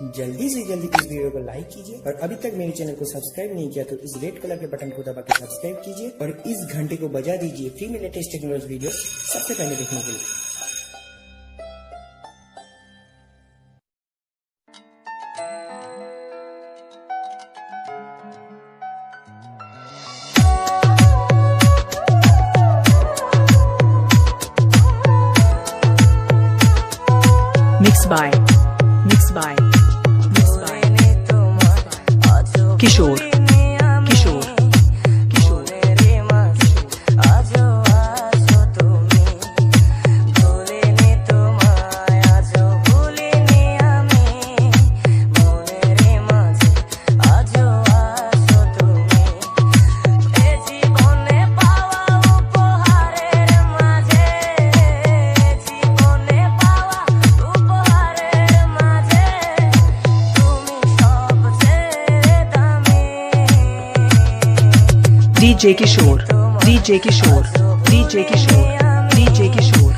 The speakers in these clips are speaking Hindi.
जल्दी से जल्दी इस वीडियो को लाइक कीजिए और अभी तक मेरे चैनल को सब्सक्राइब नहीं किया तो इस रेड कलर के बटन को दबा के सब्सक्राइब कीजिए और इस घंटे को बजा दीजिए फ्री में लेटेस्ट टेक्नोलॉजी वीडियो सबसे पहले देखने के लिए। Mixed by. Mixed by. Kishore. DJ Kishore DJ Kishore DJ Kishore DJ Kishore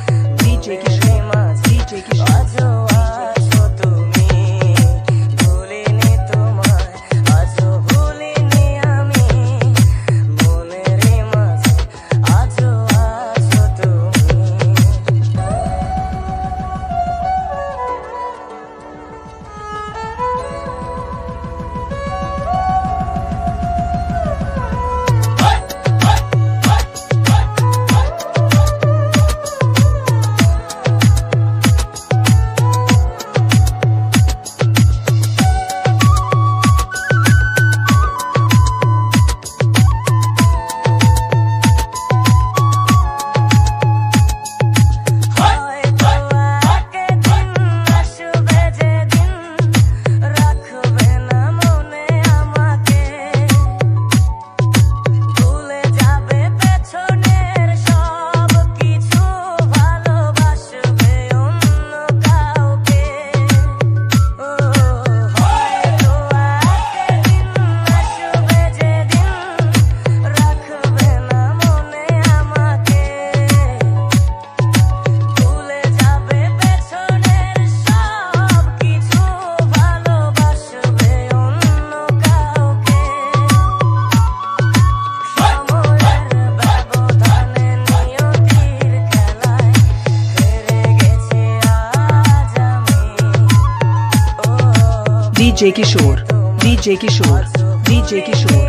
DJ Kishore DJ Kishore DJ Kishore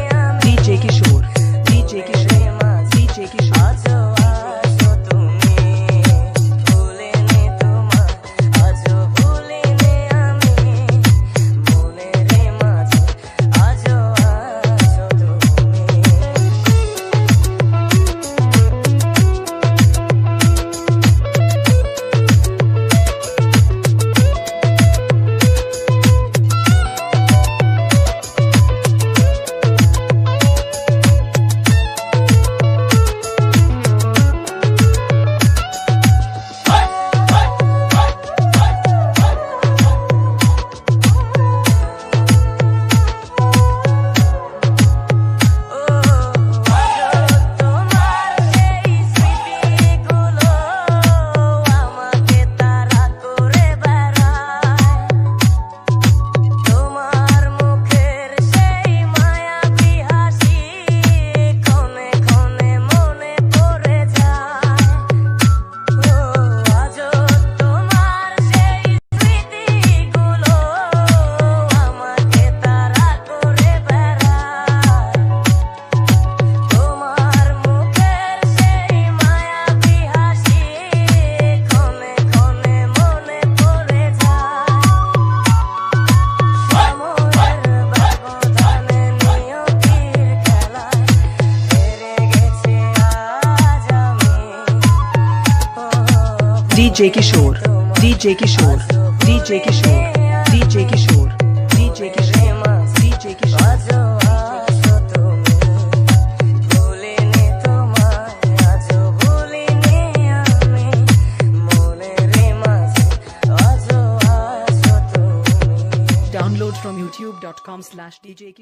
DJ Kishore DJ Kishore DJ Kishore DJ Kishore DJ Kishore DJ Kishore DJ Kishore Download from youtube.com slash DJ